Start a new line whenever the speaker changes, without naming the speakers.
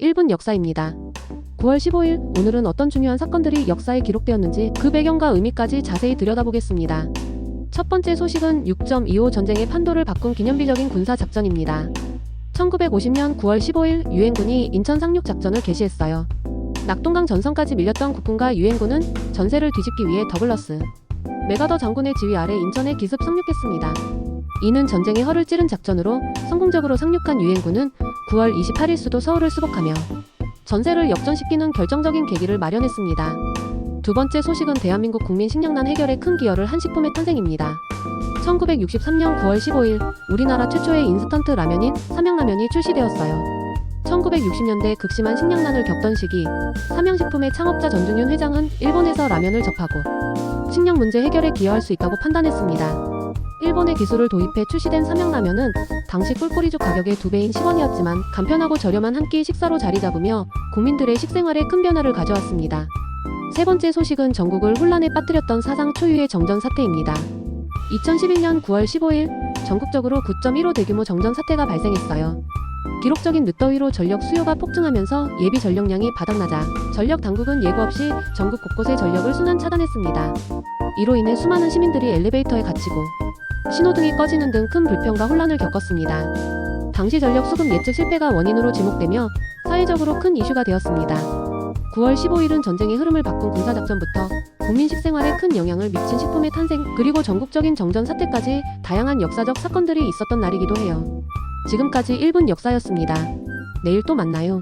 1분 역사입니다. 9월 15일 오늘은 어떤 중요한 사건들이 역사에 기록되었는지 그 배경과 의미까지 자세히 들여다보겠습니다. 첫 번째 소식은 6.25 전쟁의 판도를 바꾼 기념비적인 군사 작전입니다. 1950년 9월 15일 유엔군이 인천 상륙 작전을 개시했어요. 낙동강 전선까지 밀렸던 국군과 유엔군은 전세를 뒤집기 위해 더글러스 메가더 장군의 지휘 아래 인천에 기습 상륙했습니다. 이는 전쟁의 허를 찌른 작전으로 성공적으로 상륙한 유엔군은 9월 28일 수도 서울을 수복하며 전세를 역전시키는 결정적인 계기를 마련했습니다. 두 번째 소식은 대한민국 국민 식량난 해결에 큰 기여를 한 식품의 탄생입니다. 1963년 9월 15일 우리나라 최초의 인스턴트 라면인 삼양라면이 출시되었어요. 1960년대 극심한 식량난을 겪던 시기 삼양식품의 창업자 전중윤 회장은 일본에서 라면을 접하고 식량 문제 해결에 기여할 수 있다고 판단했습니다. 일본의 기술을 도입해 출시된 삼양라면은 당시 꿀꼬리족 가격의 두 배인 10원이었지만 간편하고 저렴한 한 끼 식사로 자리 잡으며 국민들의 식생활에 큰 변화를 가져왔습니다. 세 번째 소식은 전국을 혼란에 빠뜨렸던 사상 초유의 정전 사태입니다. 2011년 9월 15일 전국적으로 9.15 대규모 정전 사태가 발생했어요. 기록적인 늦더위로 전력 수요가 폭증하면서 예비 전력량이 바닥나자 전력 당국은 예고 없이 전국 곳곳의 전력을 순환 차단했습니다. 이로 인해 수많은 시민들이 엘리베이터에 갇히고 신호등이 꺼지는 등 큰 불편과 혼란을 겪었습니다. 당시 전력 수급 예측 실패가 원인으로 지목되며 사회적으로 큰 이슈가 되었습니다. 9월 15일은 전쟁의 흐름을 바꾼 군사작전부터 국민 식생활에 큰 영향을 미친 식품의 탄생 그리고 전국적인 정전 사태까지 다양한 역사적 사건들이 있었던 날이기도 해요. 지금까지 1분 역사였습니다. 내일 또 만나요.